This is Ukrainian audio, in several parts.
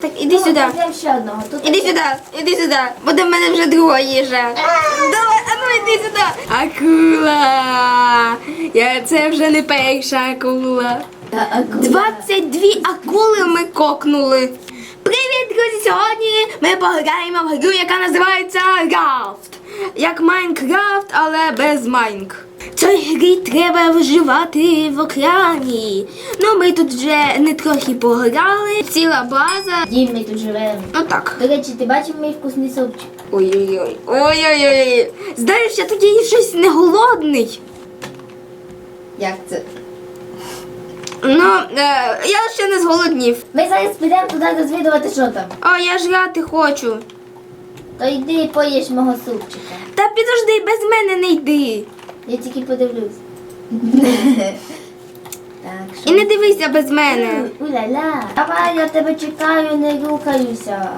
Так, іди сюди. Ще одного. Тут Іди сюди, іди сюди, буде в мене вже друга їжа. Давай, а ну іди сюди. Акула. Я, це вже не перша акула. 22 акули ми кокнули. Привіт, друзі! Сьогодні ми пограємо в гру, яка називається Рафт. Як Майнкрафт, але без Майнк. В цій грі треба виживати в океані. Ну, ми тут вже не трохи пограли. Ціла база. Дім, ми тут живемо. Ну так. До речі, ти бачив мій вкусний супчик? Ой-ой-ой. Ой-ой-ой. Знаєш, я тоді щось не голодний. Як це? Ну, е, я ще не зголоднів. Ми зараз підемо туди розвідувати, що там. О, я жрати хочу. То йди поїж мого супчика. Та підожди, без мене не йди. Я тільки подивлюсь. так. І не дивися без мене. Уля-ля. Давай, я тебе чекаю, не рухаюся.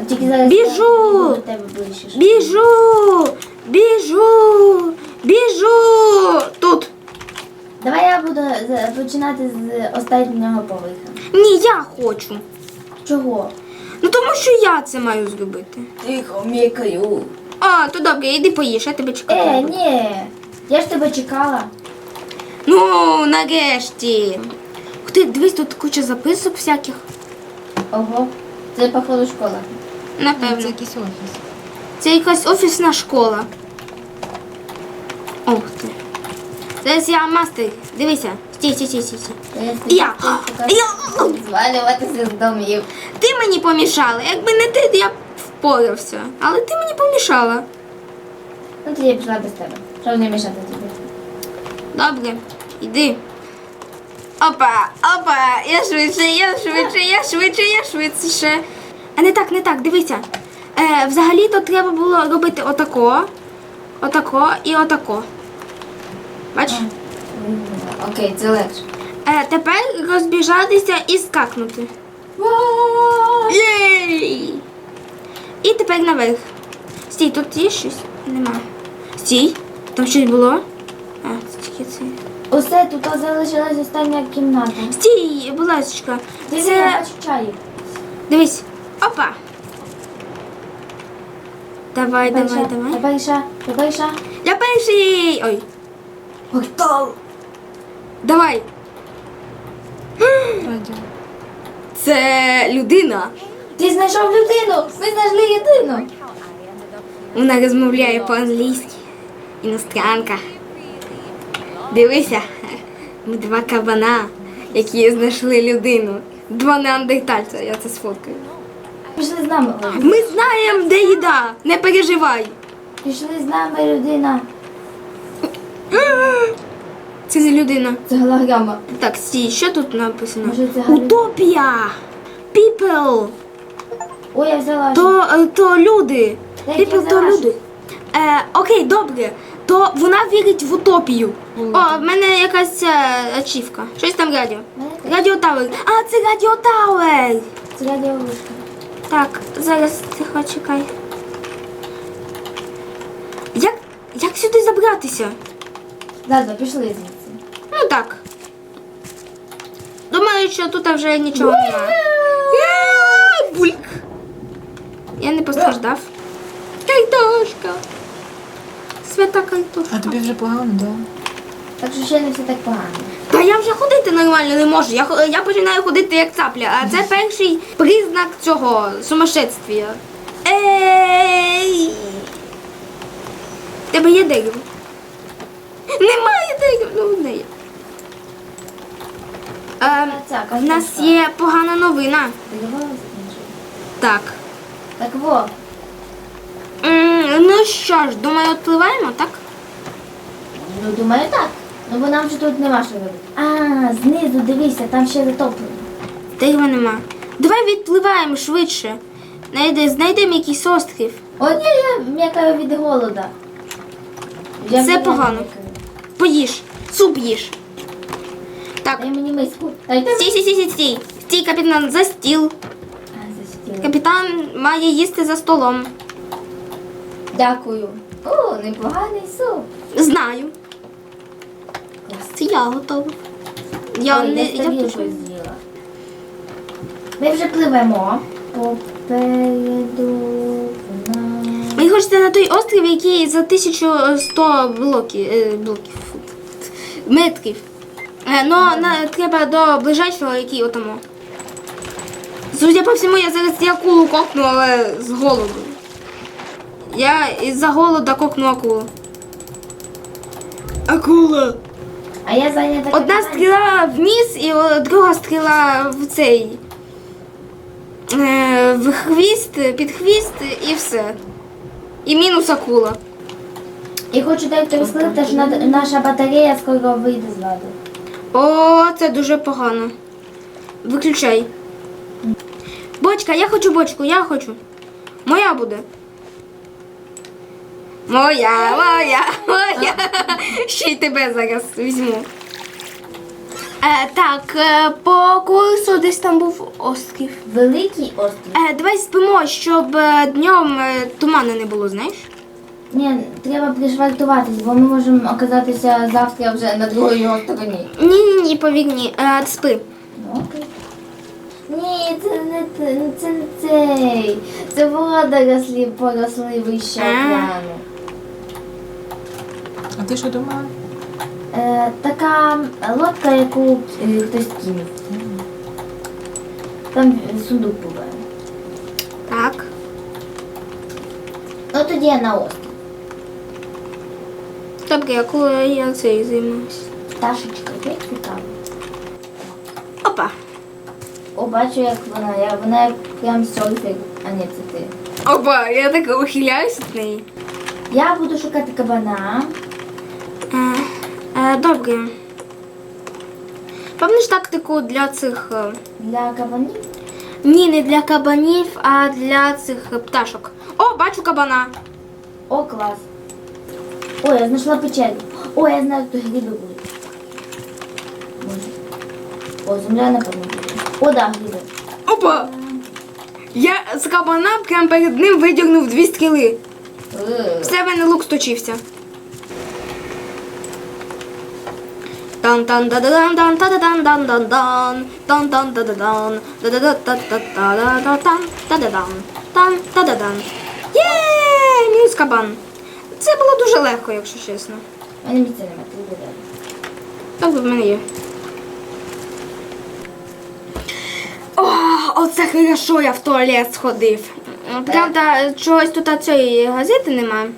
От тільки зараз Біжу. я буду до тебе ближче. Біжу, біжу, біжу. Тут. Давай я буду з- починати з останнього поверха. Ні, я хочу. Чого? Ну тому що я це маю зробити. Тихо, мікаю. А, то добре, іди поїж, я тебе чекаю. Е, ні. Я ж тебе чекала. Ну, нарешті. Ух ти, дивись, тут куча записок всяких. Ого. Це походу школа. Напевно. Це якийсь офіс. Це якась офісна школа. Ох ти. Зараз я мастер. Дивися. Стій, стій, стій, стій. Я. Звалюватися з домів. Ти мені помішала. Якби не ти, я б впорався. Але ти мені помішала. Ну тоді я пішла без тебе. Щоб не мішати тобі. Добре, іди. Опа, опа, я швидше, я швидше, я швидше, я швидше. А не так, не так, дивися. Е, взагалі-то треба було робити отако, отако і отако. Бач? Окей, це легше. Е, тепер розбіжатися і скакнути. Єй! І тепер наверх. Стій, тут є щось? Нема. Стій, там щось було? А, це тільки це. Усе, тут залишилась остання кімната. Стій, будь ласка. Диви, я Це. бачу чаю. Дивись. Опа. Давай, давай, Перша, давай. Я перша, я перша. Я перший. Ой. Портал. Давай. Це людина. Ти знайшов людину! Ми знайшли людину! Вона розмовляє по-англійськи. Іностранка. Дивися. Ми два кабана, які знайшли людину. Два неандертальця, я це сфоткаю. Пішли з нами. Ми знаємо, де їда. Не переживай. Пішли з нами людина. Це не людина. Це голограма. Так, стій, що тут написано? Може, це? Утопія! People! Ой, я взяла. То, е, то люди. Як я то взяла люди. Е, окей, добре. То вона вірить в утопію. О, в мене якась е, ачівка. Щось там радіо. Мене теж. Радіо Тауер. А, це Радіо Тауер. Це радіовушка. Так, зараз тихо чекай. Як, як сюди забратися? Ладно, пішли звідси. Ну так. Думаю, що тут вже нічого немає. Бульк. Я не постраждав. Картошка. Свята картошка. А тобі вже погано, да? Так що ще не все так погано. Та я вже ходити нормально не можу. Я, я починаю ходити як цапля, а це перший признак цього сумасшествия. Ей! В Тебе є дерево? Немає дерева, ну одне є. Ем, Ця в нас є погана новина. Так. Так во. Ну що ж, думаю, відпливаємо, так? Ну, думаю, так. Ну, бо нам же тут нема що робити. А, знизу дивися, там ще затоплено. Дерева нема. Давай відпливаємо швидше. Найди, знайдемо якийсь острів. О, ні, я м'якаю від голода. Я Це м'якаю. погано. Поїж. Суп їж. Так. Дай мені миску. Стій, стій, стій, стій, стій. Стій, капітан, за стіл. Капітан має їсти за столом. Дякую. О, непоганий суп. Знаю. Це я готова. Я Ой, не. я Я теж. з'їла. Ми вже пливемо. Попереду нас. Мені хочеться на той острів, який за 1100 блоків, е, блоків фу, метрів. Е, на, треба до ближайшого, який отамо. Судя по всьому, я зараз і акулу кокну, але з голоду. Я із-за голода кокну акулу. Акула. А я зайнята. Одна стріла в ніс і друга стріла в цей. Е, в хвіст, під хвіст і все. І мінус акула. І хочу дектору сказати, що наша батарея скоро вийде з ладу. О, це дуже погано. Виключай. Бочка, я хочу бочку, я хочу. Моя буде. Моя, моя, моя. Ще й тебе зараз візьму. Е, так, е, по курсу десь там був острів. Великий острів. Е, давай спимо, щоб е, днем е, туману не було, знаєш? Ні, треба пришвартуватись, бо ми можемо оказатися завтра вже на другій його стороні. Ні, ні, ні, повір, ні. Е, спи. Ну, окей. Ні, це не те- це не цей. Це водорослі поросли вище А. океану. А ти що думала? Е, така лодка, яку е, хтось кинув. Там сундук побив. Так. Ну тоді я на острів. Добре, коли я цей займаюся. Пташечка, як цікаво. Опа. О, бачу, як вона. Я, вона як прям серфер, а не це ти. Опа, я так ухиляюсь від неї. Я буду шукати кабана. Е, е, добре. Пам'ятаєш тактику для цих. е, Для кабанів. Ні, не для кабанів, а для цих е, пташок. О, бачу кабана. О, клас. О, я знайшла печеру. О, я знаю, тут гриби будуть. Може. О, земля напевно буде. О, да, гриби. Опа! Я з кабана прямо перед ним видягнув дві стріли. Е. Все в мене лук сточився. тан тан да да дан дан та да дан дан дан дан тан тан да да дан да да да та та та да да тан та да дан тан та да дан Є! Мінус кабан. Це було дуже легко, якщо чесно. Мене місця немає, ти буде. Добре, в мене є. О, оце хорошо, я в туалет сходив. Правда, чогось тут цієї газети немає.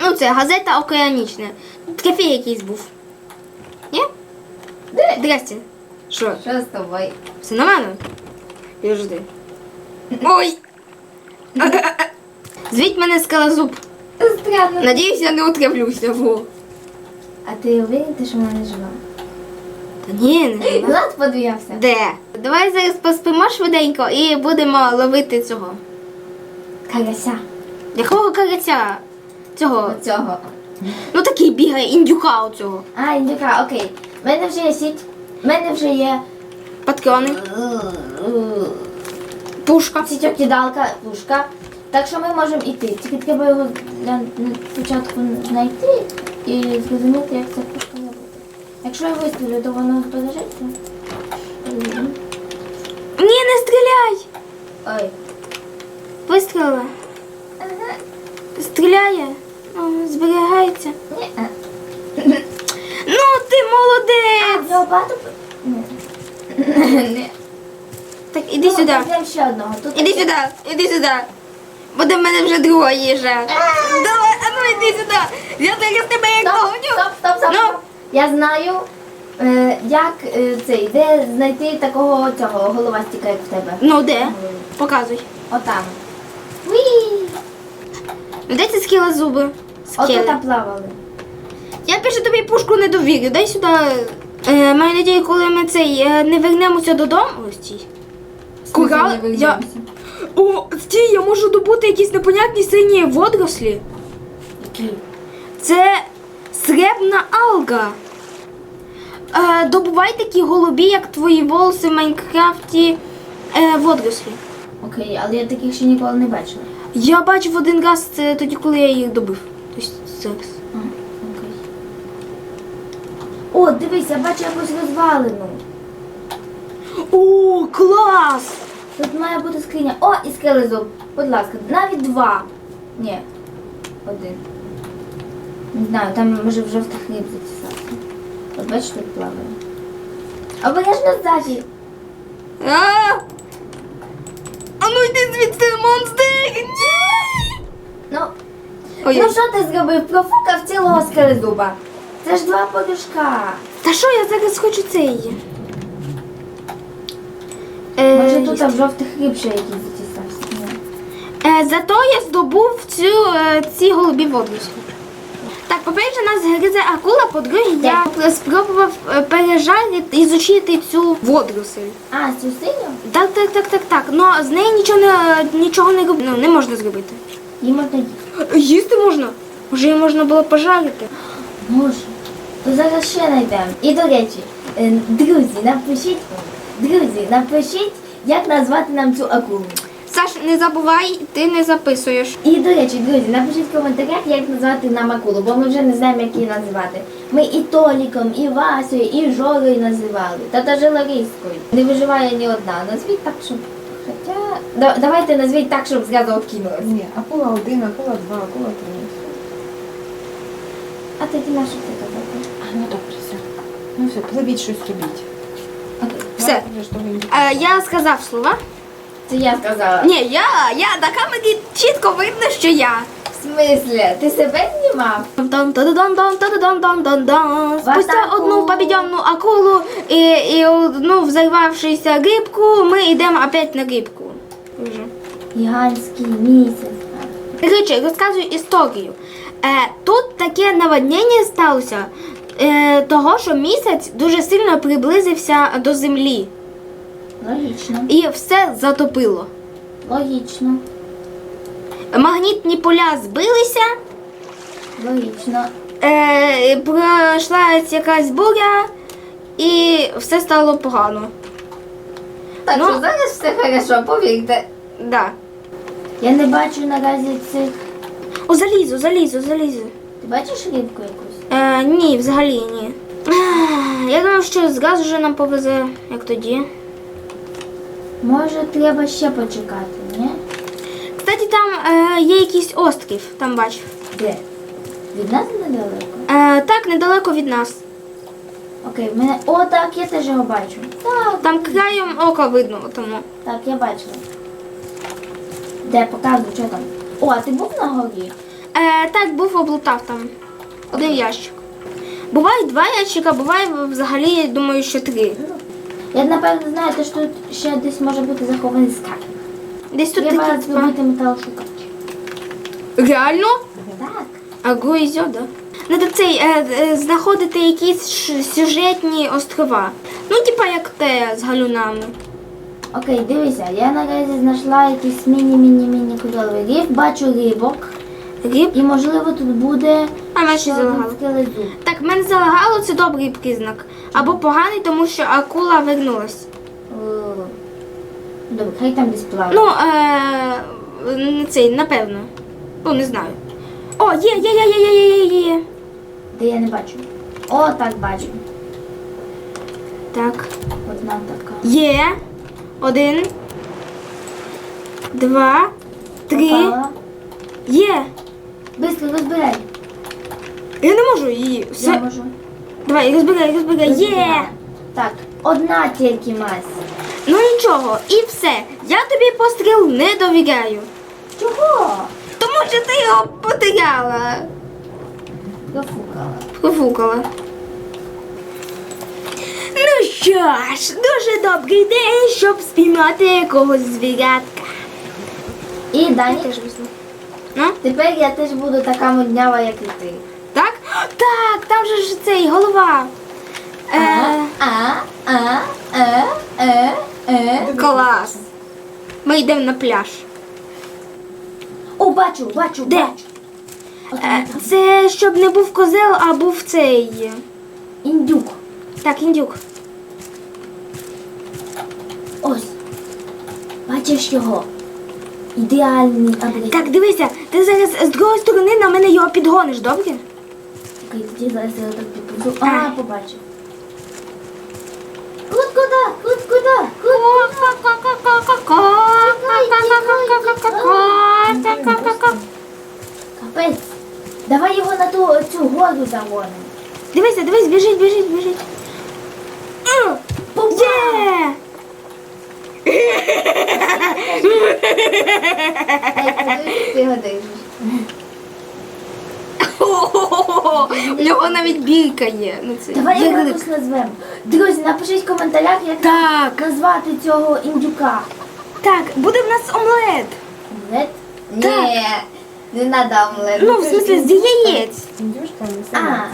Ну, це газета океанічна. Тут кафе якийсь був. Ні? Де? Здрасте. Що? Що з тобою? Все нормально? Підожди. Ой! Звіть мене скалозуб. Странно. Надіюсь, я не отравлюся. Во. А ти уверен, що вона не жива? Та ні, не жива. Влад подвівся. Де? Давай зараз поспимо швиденько і будемо ловити цього. Карася. Якого караця? Цього. Оцього. Ну такий бігає, індюка оцього. А, індюка, окей. У мене вже є сіть. У мене вже є Патрони, пушка. сітьок-кидалка, пушка. Так що ми можемо йти. Тільки треба його для на спочатку знайти і зрозуміти, як ця пушка робити. Якщо я вистрілю, то воно збережеться. Ні, не стріляй! Ой. Вистрілила. Ага. Стріляє. Зберігається. Ні. а. Ну, ти молодець! його багато? Ні. Ні. Так, іди Ну, сюди. ще одного. Тут Іди сюди, іди сюди. Буде в мене вже друга їжа. Давай, а ну іди сюди. Я зараз тебе як догоню. стоп, стоп, стоп. Ну. стоп. Я знаю, е, як е, цей, де знайти такого цього головастика, як в тебе. Ну де? Показуй. Отам. Уі! Де ці скіла зуби? Ото там плавали. Я більше тобі пушку не довірю. Дай сюди. Е, маю надію, коли ми цей е, не вернемося додому. Ось цій. Кура, я... О, стій, я можу добути якісь непонятні сині водорослі. Які? Це сребна алга. Е, добувай такі голубі, як твої волоси в Майнкрафті е, водорослі. Окей, але я таких ще ніколи не бачила. Я бачив один раз це тоді, коли я їх добив. Тобто зараз. А, окей. О, дивись, я бачу якусь розвалину. О, клас! Тут має бути скриня. О, і скелезуб. Будь ласка, навіть два. Ні. Один. Не знаю, там може в жовтих хліб затісався. От бачиш, тут плаває. Обережно ззаді. А! А ну йди звідси, монстр! Ні! Ну, Ой, ну що ти зробив? Профукав цілого скелезуба. Це ж два подушка. Та що я зараз хочу цей? Е, Може тут в жовтих хліб ще якийсь затісався. Ні. Е, зато я здобув цю, е, ці голубі водорослі. Так, по-перше, нас гризе акула, по-друге, я спробував е, пережарити і зучити цю водоросль. А, цю синю? Так, так, так, так, так. Ну з неї нічого не нічого не роб... ну, не можна зробити. Її можна їсти. Їсти можна. Може, її можна було пожарити. Може. То зараз ще знайдемо. І до речі, е, друзі, напишіть, друзі, напишіть, як назвати нам цю акулу. Саш, не забувай, ти не записуєш. І до речі, друзі, напишіть в коментарях, як назвати нам акулу, бо ми вже не знаємо, як її називати. Ми і Толіком, і Васею, і Жорою називали, та даже Ларискою. Не виживає ні одна. Назвіть так, щоб. Хоча. Да- давайте назвіть так, щоб зразу откинулось. Ні, акула один, акула два, акула три. А тоді наша це казати. А, ну добре, все. Ну все, пливіть щось робіть. Окей. Все. Е, я сказав слова. Це я сказала. Ні, я, я на камері чітко видно, що я. В смислі? Ти себе знімав? Спустя атаку! одну побідьонну акулу і, і одну взорвавшуюся рибку, ми йдемо опять на рибку. Уже. Гігантський місяць. Ричі, розказую історію. Е, тут таке наводнення сталося, е, того, що місяць дуже сильно приблизився до землі Логічно. і все затопило. Логічно. Магнітні поля збилися, Логічно. е, пройшла якась буря, і все стало погано. Так Ну. що зараз все хорошо, повірте. Да. Я не бачу наразі цих. О, залізу, залізу, залізу. Ти бачиш рибку якусь? Е, ні, взагалі ні. Я думаю, що зразу вже нам повезе, як тоді. Може, треба ще почекати, ні? Кстати, там е, є якийсь острів, там бачив. Де? Від нас недалеко? Е, так, недалеко від нас. Окей, в мене. О, так, я теж його бачу. Так, Там краєм ока видно тому. так, я бачила. Де, показуй, що там. О, а ти був на горі? Е, так, був облутав там. Один ящик. Буває два ящика, буває взагалі, я думаю, що три. Я напевно знаю, те, що тут ще десь може бути захований скарб. Десь тут Треба такі два. зробити металошукач. Реально? Так. А Агро і зьода. Надо цей е, е, знаходити якісь ш- сюжетні острова. Ну, типа як те з галюнами. Окей, дивися, я наразі знайшла якийсь міні-міні-міні кольоровий риф, бачу рибок. Риб. І можливо тут буде А мене ще ще один залагало. скелезуб. Так, в мене залагало, це добрий признак. Або поганий, тому що акула вернулась. Добре, хай там десь плаває. Ну, е, цей, напевно. Ну, не знаю. О, є, є, є, є, є, є, є, є. Де я не бачу. О, так бачу. Так. Одна така. Є. Один. Два. Три. Попала. Є. Бистро розбирай. Я не можу її. Я можу. Давай, розбирай, розбирай. Є. Так, одна тільки мазь. Ну нічого, і все. Я тобі постріл не довіряю. Чого? Тому що ти його потеряла. Профукала. Профукала. Ну що ж, дуже добрий день, щоб спіймати якогось звірятка. І Дані. Ну, тепер я теж буду така моднява, як і ти. Так? Там же ж цей голова. Е, А, а, е, е, е. клас. Ми йдемо на пляж. О, бачу, бачу, Де? бачу. Е, це щоб не був козел, а був цей. Індюк. Так, індюк. Ось. Бачиш його? Ідеальний адрес. Так, дивися, ти зараз з другої сторони на мене його підгониш, добре? Тоді зараз я так підповзу. А. Побачив. Кут куди? Кут куди? Кут? Капець. Давай його на ту цю гору загонимо. Дивися, дивись, біжить, біжить, біжить. Є! Ти годиш. Хо-хо-хо! У нього навіть бійка є. Ну, це Давай його якось назвемо. Друзі, напишіть в коментарях, як Так, назвати цього індюка. так, буде в нас омлет. Омлет? Так. Ні, не надо омлет. Ну, в смысле, з яєць. Індюшка не А, сама.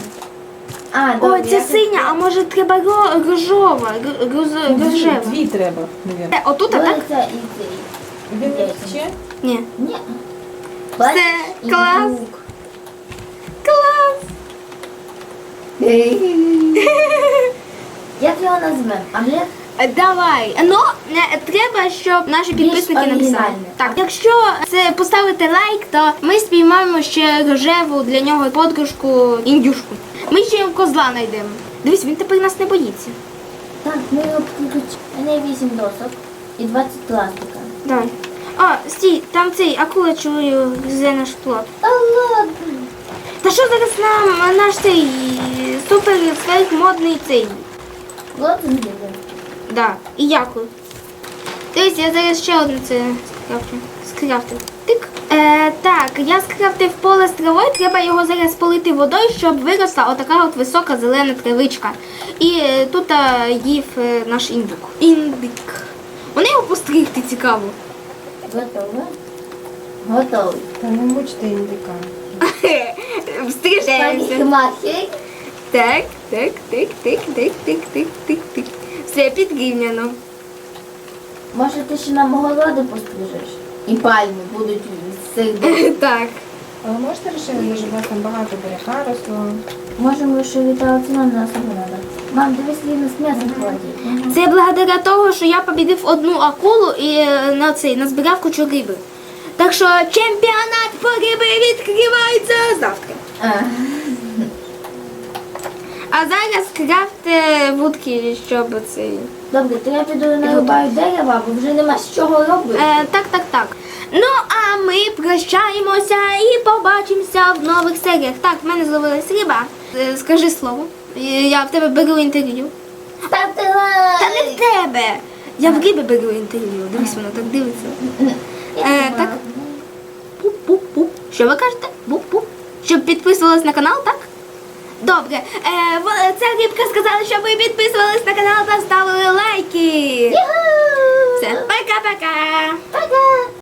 а, О, добре, це синя, а може треба ро- рожова, р- роз- Дві, рожева. дві треба, мабуть. Е, Отут, а так? Вилиця і цей. Ще? Ні. Ні. Все, клас. індюк. Клас! Як його назвемо? Омлет? Давай. Ну, не, треба, щоб наші підписники написали. Так, якщо це поставити лайк, то ми спіймаємо ще рожеву для нього подружку індюшку. Ми ще козла знайдемо. Дивись, він тепер нас не боїться. Так, ми його. Мене 8 досок і 20 пластика. Давай. О, стій, там цей акула чую гризе наш плод. Та ладно. Та що зараз нам наш цей супер сверх модний цей? З'їде. Да, і дякую. Дивись, я зараз ще одне це скрафтю. Скрафтив. Тик. Е, так, я скрафтив поле з травою, треба його зараз полити водою, щоб виросла отака от висока зелена травичка. І е, тут е, їв е, наш індик. Індик. Вони його постригти цікаво. Готово? Готовий. Та не мучте індика. Встрижаємося. Парикмахер. Так, так, так, так, так, так, так, так, так. Все підрівняно. Може ти ще нам огороди пострижеш? І пальми будуть з цих дерев. Так. Але можете розширити, щоб у вас там багато берега росло? Можемо ще вітати ціну на особу надо. Мам, дивись, Ліна з м'ясом ходить. Це благодаря того, що я побідив одну акулу і е, на цей назбирав кучу риби. Так що чемпіонат по риби відкривається завтра. А, А зараз крафте вудки, щоб цей. Добре, то я піду нарубаю дерева, бо вже нема з чого робити. Е, так, так, так. Ну а ми прощаємося і побачимося в нових серіях. Так, в мене зловилась риба. Е, скажи слово. Е, Я в тебе беру інтерв'ю. Ставте Та не в тебе. Я в риби беру інтерв'ю. Дивись, воно так дивиться. Е, так. Пуп-пуп-пуп. Що ви кажете? Пуп-пуп. Щоб підписувались на канал, так? Добре. Е, ця рибка сказала, щоб ви підписувались на канал та ставили лайки. Все, пока-пока. Пока!